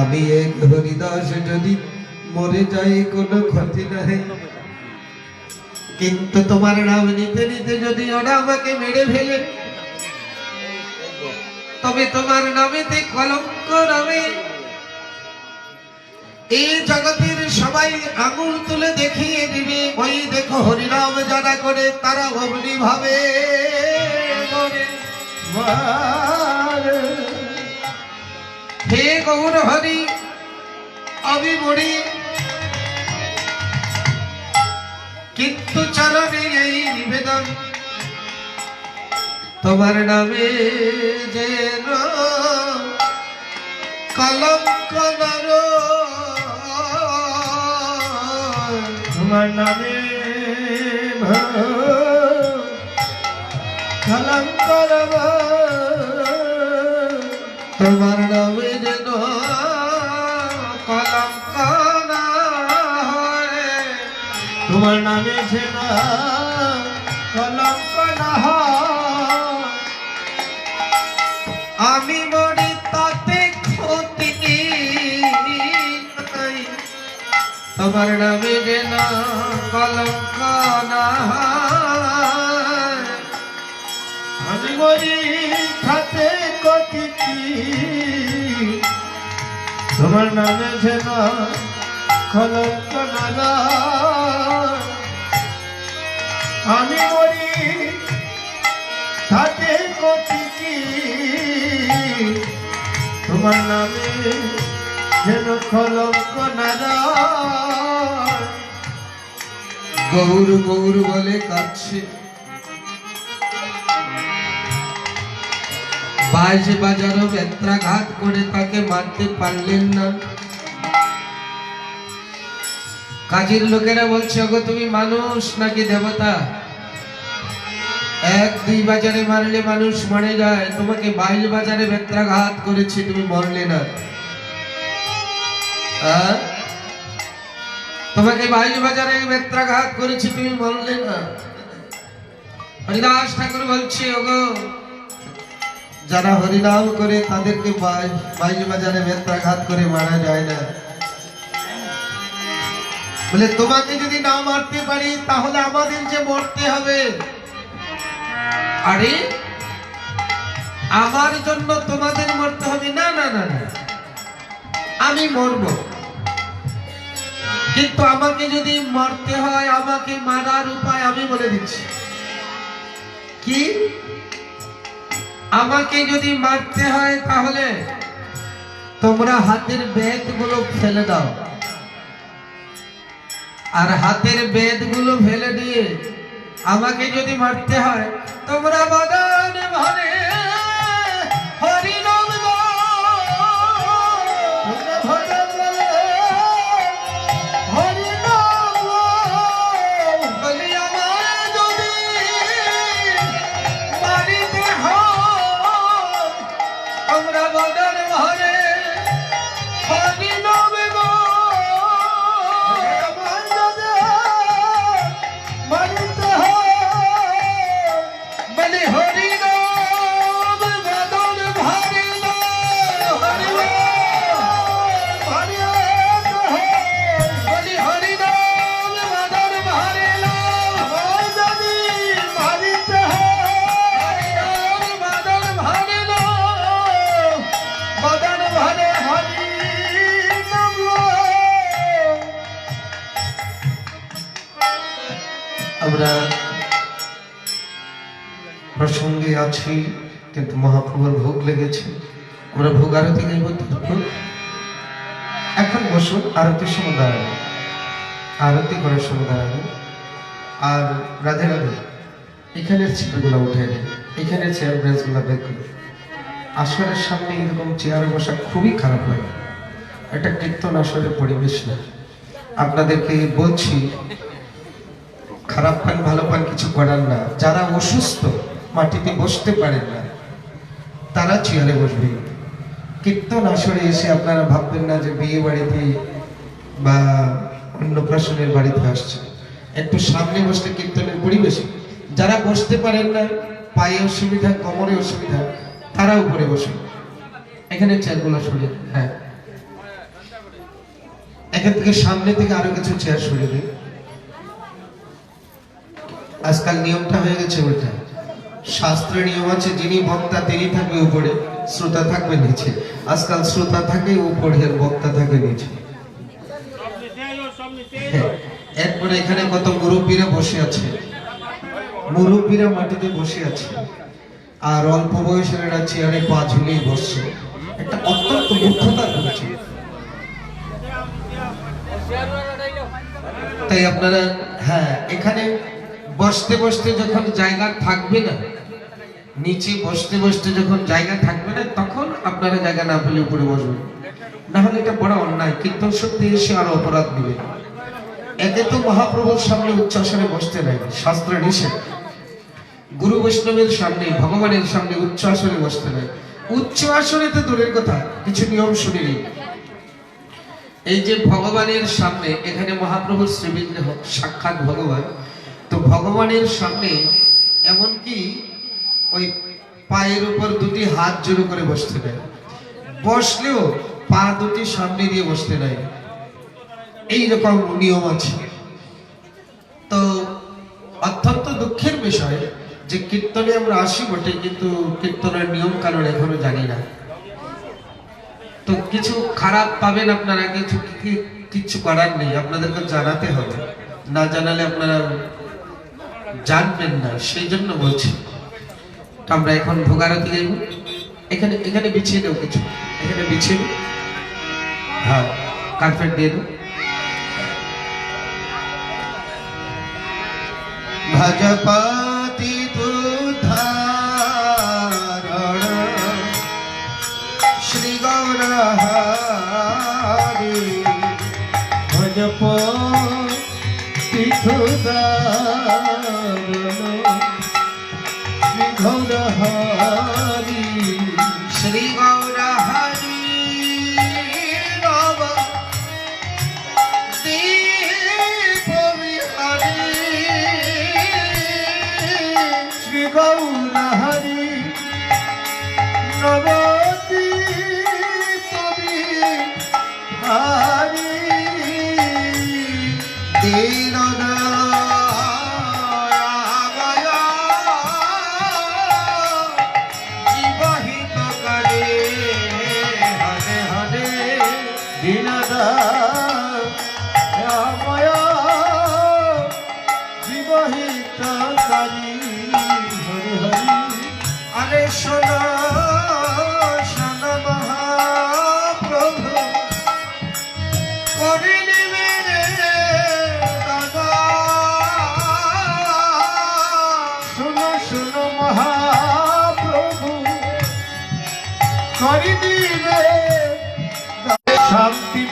আমি এক হরিদাস যদি মরে যাই কোনো ক্ষতি নাই কিন্তু তোমার নাম নিতে নিতে যদি ওরা আমাকে মেরে ফেলে, তবে তোমার নামেতে কলঙ্ক নামে এই জগতের সবাই আঙুল তুলে দেখিয়ে দিবে, ওই দেখো হরিনাম যারা করে, তারা অমনি ভাবে। হে গৌর হরি আমি মরি কিন্তু চরণে এই নিবেদন, তোমার নামে যেন কলঙ্ক তোমার নামে কলঙ্কর তোমার নামে নামে ছিল কলঙ্ক না। আমি তাতে ক্ষতি তোমার নামে যেন কলঙ্ক না। আমি মরি খাতে কতি কি তোমার নামে ছিল কলঙ্ক না। আমি মরি খাতে কতি কি? তোমার নামে যেন কলঙ্ক গৌর গৌর বলে বাজারও বেত্রাঘাত করে তাকে মারতে পারলেন না। কাজের লোকেরা বলছে, ওগো, তুমি মানুষ নাকি দেবতা? এক, দুই বাজারে মারলে মানুষ মরে যায়। তোমাকে বাইশ বাজারে বেত্রাঘাত করেছে, তুমি মরলে না। তোমাকে বাইশ বাজারে বেত্রাঘাত করেছি, তুমি মরলে না। হরিদাস ঠাকুর বলছে, ওগো, যারা হরিনাম করে তাদেরকে বাই- বাইশ বাজারে বেত্রাঘাত করে মারা যায় না। বলে, তোমাকে যদি না মারতে পারি, তাহলে আমাদের যে মরতে হবে। আরে, আমার জন্য তোমাদের মরতে হবে। না না না না। আমি মরবো। কিন্তু আমাকে যদি মারতে হয়, আমাকে মারার উপায় আমি বলে দিচ্ছি। কি? আমাকে যদি মারতে হয়, তাহলে তোমরা হাতের বেদগুলো ফেলে দাও। আর হাতের বেদগুলো ফেলে দিয়ে আমাকে যদি মারতে হয় তোমরা বাদান আছি, কিন্তু মহাপ্রভুর ভোগ লেগেছে। আমরা ভোগ আরতি গাইব এখন বসুন আরতির সময় দাঁড়াবে। আরতি করার সময় দাঁড়াবে। আর রাধে রাধে, এখানের ছিপগুলো উঠে দিন এখানের চেয়ার ব্রেঞ্চগুলো বের করুন। আসরের সামনে এরকম চেয়ার বসা খুবই খারাপ লাগে। এটা কীর্তন আসরের পরিবেশ না। আপনাদেরকে বলছি, খারাপ পান, ভালো পান কিছু করার না। যারা অসুস্থ মাটিতে বসতে পারেন না। তারা চেয়ারে বসবে। কীর্তন আসরে এসে আপনারা ভাববেন না যে বিয়ে বাড়িতে বা অন্নপ্রাশনের বাড়িতে আসছে। একটু সামনে বসলে কীর্তনের পরিবেশ। যারা বসতে পারেন না পায়ে অসুবিধা কোমরে অসুবিধা তারা উপরে বসে এখানে চেয়ারগুলো দিন, হ্যাঁ। এখান থেকে সামনে থেকে আরও কিছু চেয়ার সরিয়ে দিন। আজকাল নিয়মটা হয়ে গেছে ওইটা শাস্ত্রের নিয়ম আছে যিনি বক্তা তিনি থাকবে উপরে শ্রোতা থাকবে নিচে। আজকাল শ্রোতা থাকে উপরে আর বক্তা থাকে নিচে। হ্যাঁ, এরপরে এখানে কত মুরব্বীরা বসে আছে। মুরব্বীরা মাটিতে বসে আছে। আর অল্প বয়সের এরা চেয়ারে পা ঝুলিয়ে বসছে। একটা অত্যন্ত মূর্খতা করেছে। তাই আপনারা হ্যাঁ এখানে বসতে বসতে যখন জায়গা থাকবে না, নিচে বসতে বসতে যখন জায়গা থাকবে না, তখন আপনারা জায়গা না পেলে উপরে বসবেন। না হলে এটা বড় অন্যায়, কীর্তন সত্যি এসে আরও অপরাধ দিবে। একে তো মহাপ্রভুর সামনে উচ্চাসনে বসতে নাই শাস্ত্রে নিষেধ। গুরু বৈষ্ণবের সামনে, ভগবানের সামনে উচ্চ আসনে বসতে নাই উচ্চ আসনে তো দূরের কথা, কিছু নিয়ম শুনিনি এই যে ভগবানের সামনে, এখানে মহাপ্রভুর শ্রীবিগ্রহ সাক্ষাৎ ভগবান তো ভগবানের সামনে এমনকি ওই পায়ের উপর দুটি হাত জোড়ো করে বসতে নেয় বসলেও পা দুটি সামনে দিয়ে বসতে নেয় এইরকম নিয়ম আছে। তো অত্যন্ত দুঃখের বিষয় যে কীর্তনে আমরা আসি বটে, কিন্তু কীর্তনের নিয়ম কানুন এখনও জানি না। তো কিছু খারাপ পাবেন আপনারা কিছু কি- কিচ্ছু করার নেই। আপনাদেরকে জানাতে হবে। না জানালে আপনারা জানবেন না সেই জন্য বলছি আমরা এখন ভোগারতি গাইব এখানে এখানে বিছিয়ে দেবো কিছু। এখানে বিছিয়ে দেবো। হ্যাঁ কার্পেট দিয়ে দেবো। ভজপতি তুধারণ শ্রী গৌর Bye.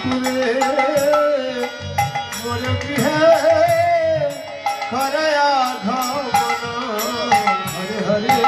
শান্তিপুরে মোর গৃহে করে আঘমন হরে হরে।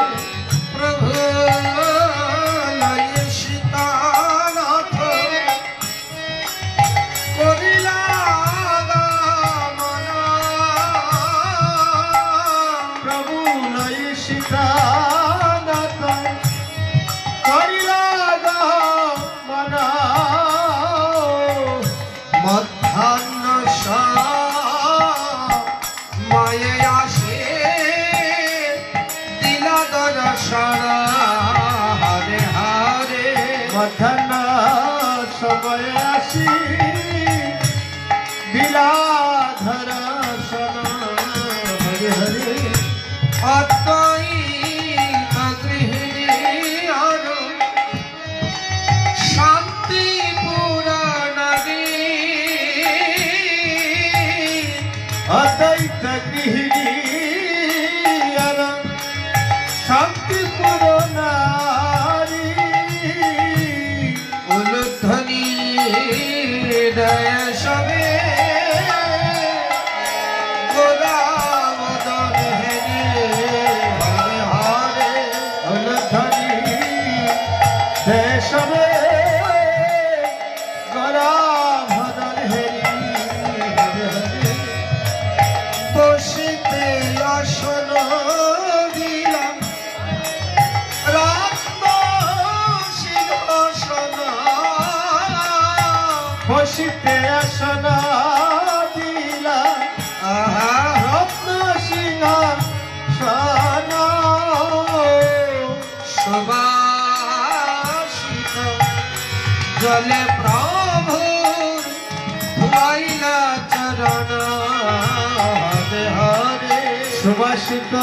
সুবাসিত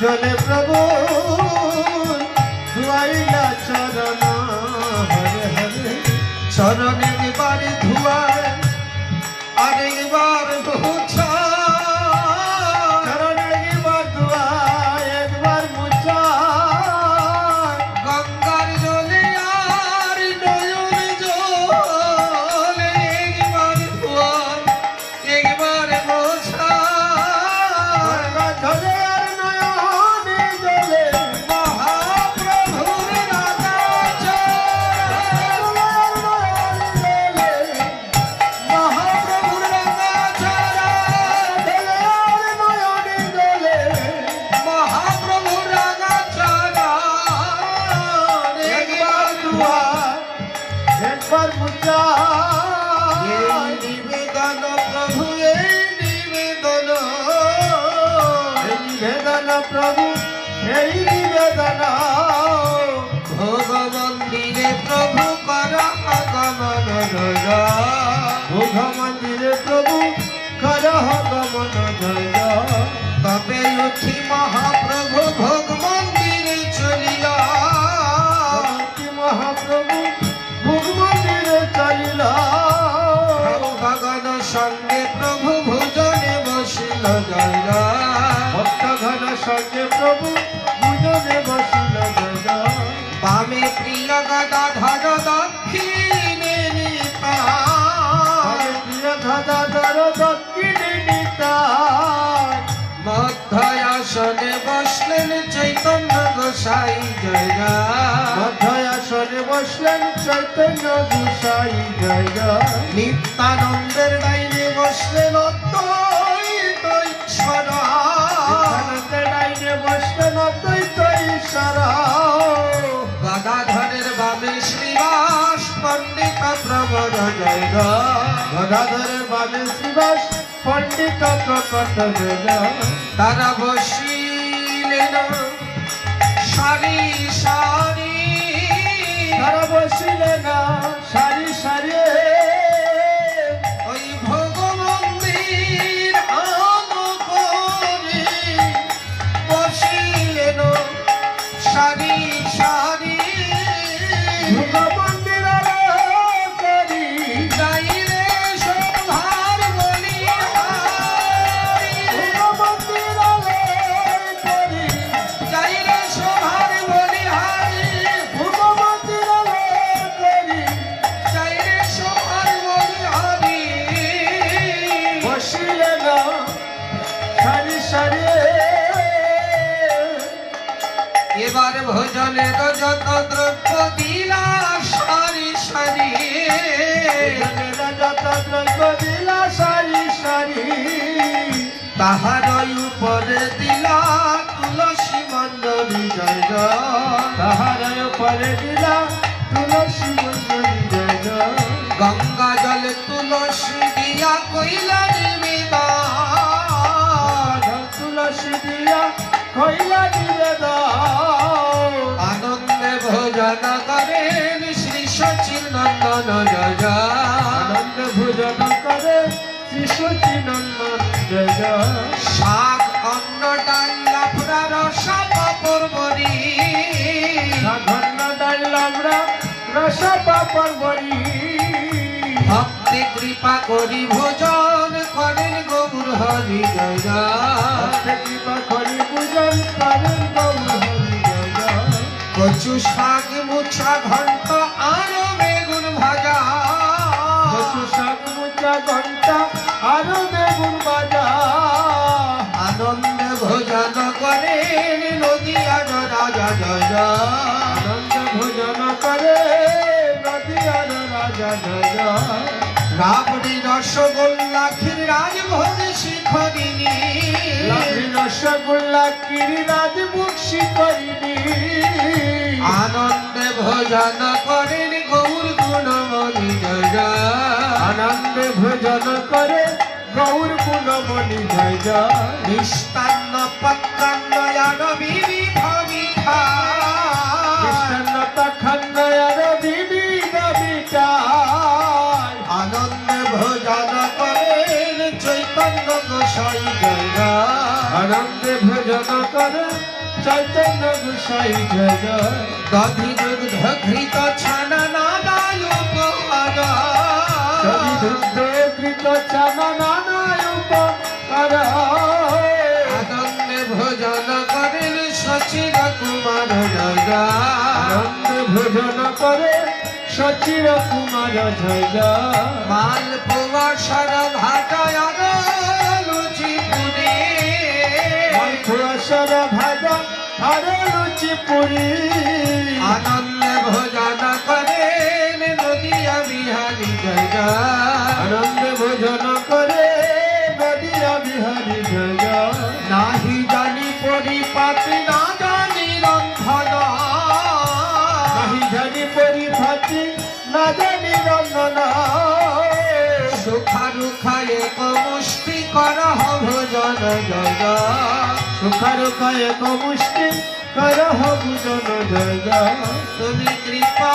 জলে প্রভু মন্দিরে প্রভু কর গমন তবে উঠি মহাপ্রভু ভোগ মন্দিরে চলিলা মহাপ্রভু ভোগ মন্দিরে চলিল ভগবান সঙ্গে প্রভু ভোজনে বসিল জয়লা ভক্ত ঘন সঙ্গে প্রভু বামে প্রিয় গদাধর দক্ষিণে নিতা। হরে প্রিয় ধাদা দর দক্ষিণে নিতাই মধ্য আসনে বসলেন চৈতন্য গোসাই জয়রা মধ্যায় আসনে বসলেন চৈতন্য গুসাই জয় জয় নিত্যানন্দের ডাইনে বসলেন অদ্বৈত বসলেন অদ্বৈত ঈশ্বর গদাধরের বামে শ্রীবাস পণ্ডিত প্রবর জয়রা গদাধরের বামে শ্রীবাস পণ্ডিত প্রকট জয় তারা বসিলেন। সারি সারি। তারা বসিলেন সারি সারি। তাহার উপরে দিলা তুলসী মন্ডলী জয়। তাহার পরে দিলা তুলসী মঞ্জুরি জয় গঙ্গা জল তুলসী দিয়া কইলা নিবেদন তুলসী দিয়া কইলা নিবেদন আনন্দে ভোজন করেন শ্রী সচিন নন্দন জয়। আনন্দ ভোজন করে শিশুটি নন্দন জয় জয় শাক অন্ন ডাল লাফড়া রসা পাপড় বড়ি। সাধন্য ডাল আমরা রস পাপড় বড়ি। ভক্তি কৃপা করি ভোজন করেন গৌর হরি জয়। কৃপা করি পূজন করেন গৌর হরি জয় কচু শাক মুছা ঘন্ট আরও বেগুন ভাজা। কচু শাক মুচা ঘণ্টা আরও রাজা আনন্দ ভোজন করে নদিয়ার রাজা রাজা রাবড়ি রসগোল্লা ক্ষীরাজ ভোগে শিখরিনি রাবড়ি রসগোল্লা ক্ষীরাজ মুখ শিখরিনি আনন্দে ভোজন করেন গৌর গুণমণি জয়া আনন্দে ভোজন করে গৌর গুণমণি জয়া মিষ্টান্ন পত্রান্ন আরবি বিধা বিষণ্ণতা খন্ডয়ার বিবিধ বিচার আনন্দে ভোজন করেন চৈতন্য গোসাই জয়গা আনন্দে ভোজন করেন চৈতন্য গোসাই জয়গা দধি দুগ্ধ ঘৃত ছানা না কুমার জয়গা ভোজন করে সচির কুমার জয়গা মালপোয়া সারা ভাটায় লুচি পুরি সারা ভাজা আরে লুচি পুরি আনন্দে ভোজন করে নদী আমি হারি জয়গা আনন্দ ভোজন করে কয়েক মুষ্টি কর ভোজন জয় সুখর কয়েক মুষ্টি কর ভোজন জয় তুমি কৃপা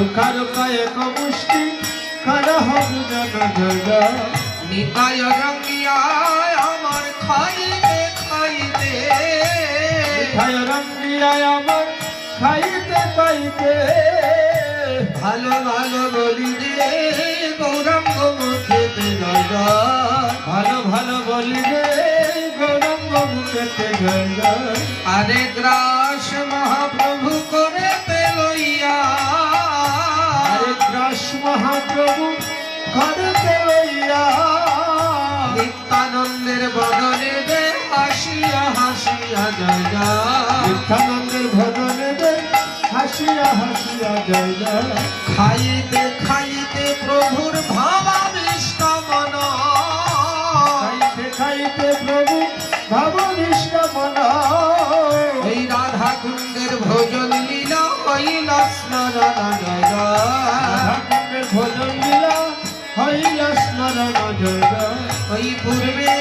সুখার কয়েক মুষ্টি কর ভোজন জয় নিতায় রঙ্গিয়া আমার খাইতে খাইতে। খায় রঙ্গিয়ায় আমার খাইতে খাইতে। ভালো ভালো বলি রে গৌরাঙ্গ মুখেতে জয়। ভালো ভালো বলি রে গৌরঙ্গ মুখেতে জয় আরে গ্রাস মহাপ্রভু করে পেলইয়া গ্রাস মহাপ্রভু ঘরে লইয়া নিত্যানন্দের বদনে দে হাসিয়া হাসিয়া জয় জয়। নিত্যানন্দের ভজনে দে হাসিয়া হাসিয়া জয় জয় খাইতে খাইতে প্রভুর ভাবাবিষ্ট মন খাইতে খাইতে প্রভু ভাব জয় ওই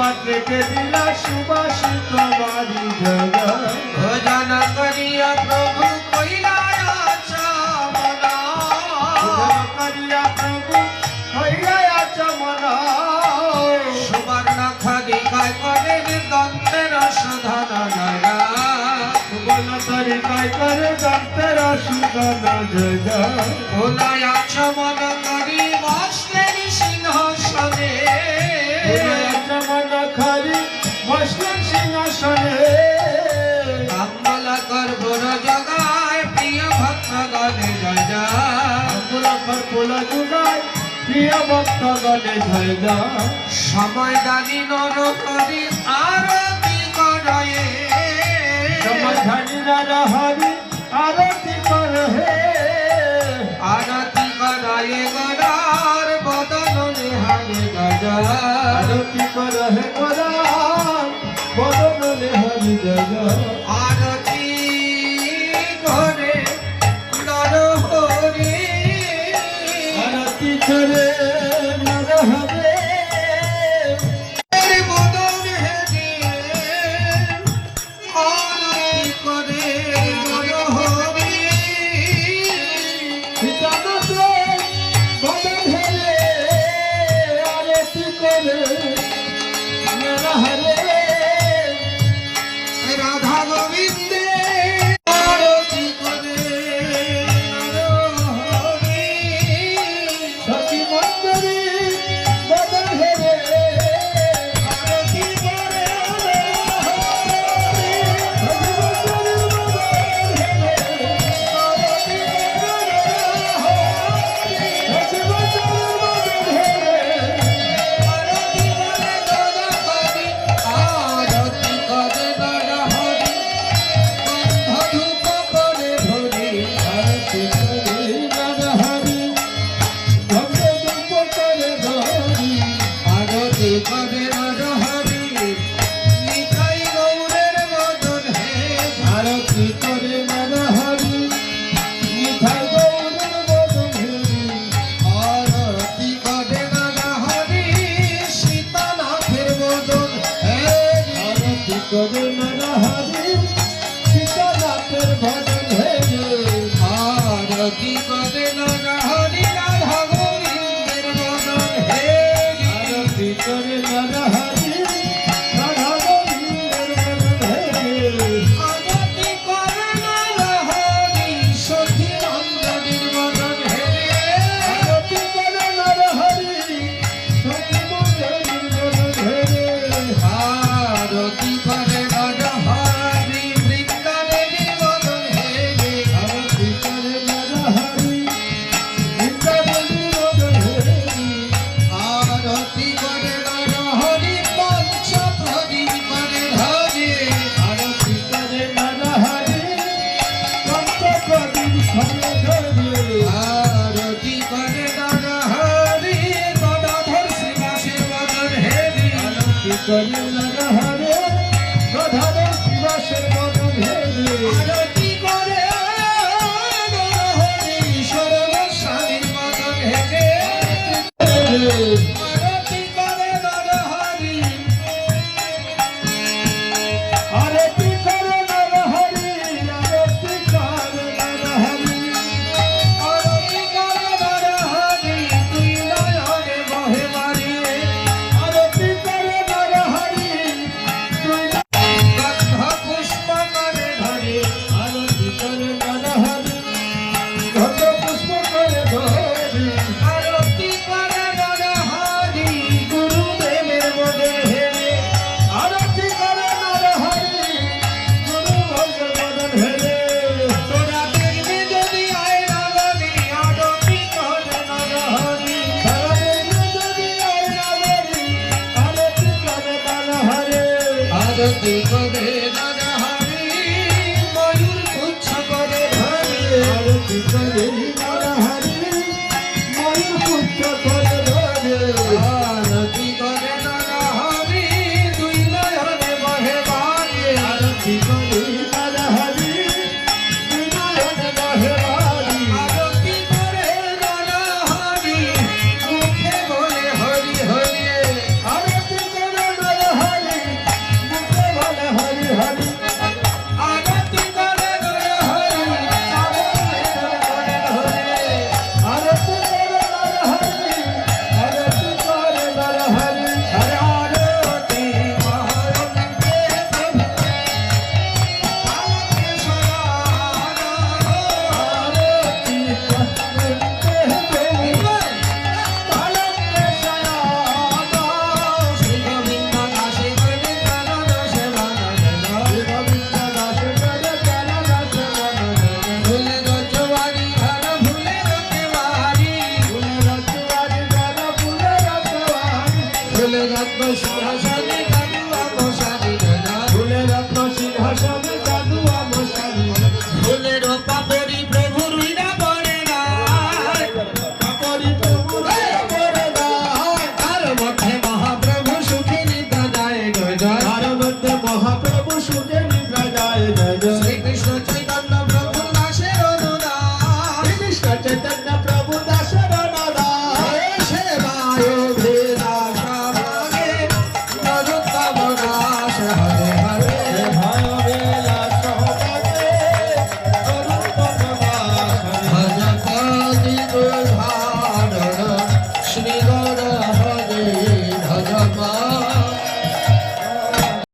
পাত্রেতে দিলা সুবাসিত বাড়ি ভজন করিয়া প্রভু জয় ভোলায়া করি বসলেন সিংহাসনে চমন খরি বসলেন সিংহাসনে কাম্বলা করবর জগায় প্রিয় ভক্ত গণে জয়া। অমুলকর কুল প্রিয় ভক্ত গণে জয় জয়। সময় দানি নর করি আরতি করয়ে। সমাধানী নর হরি আরতি গজা আরতি কর হে গোরাম বদন নে হরি জয়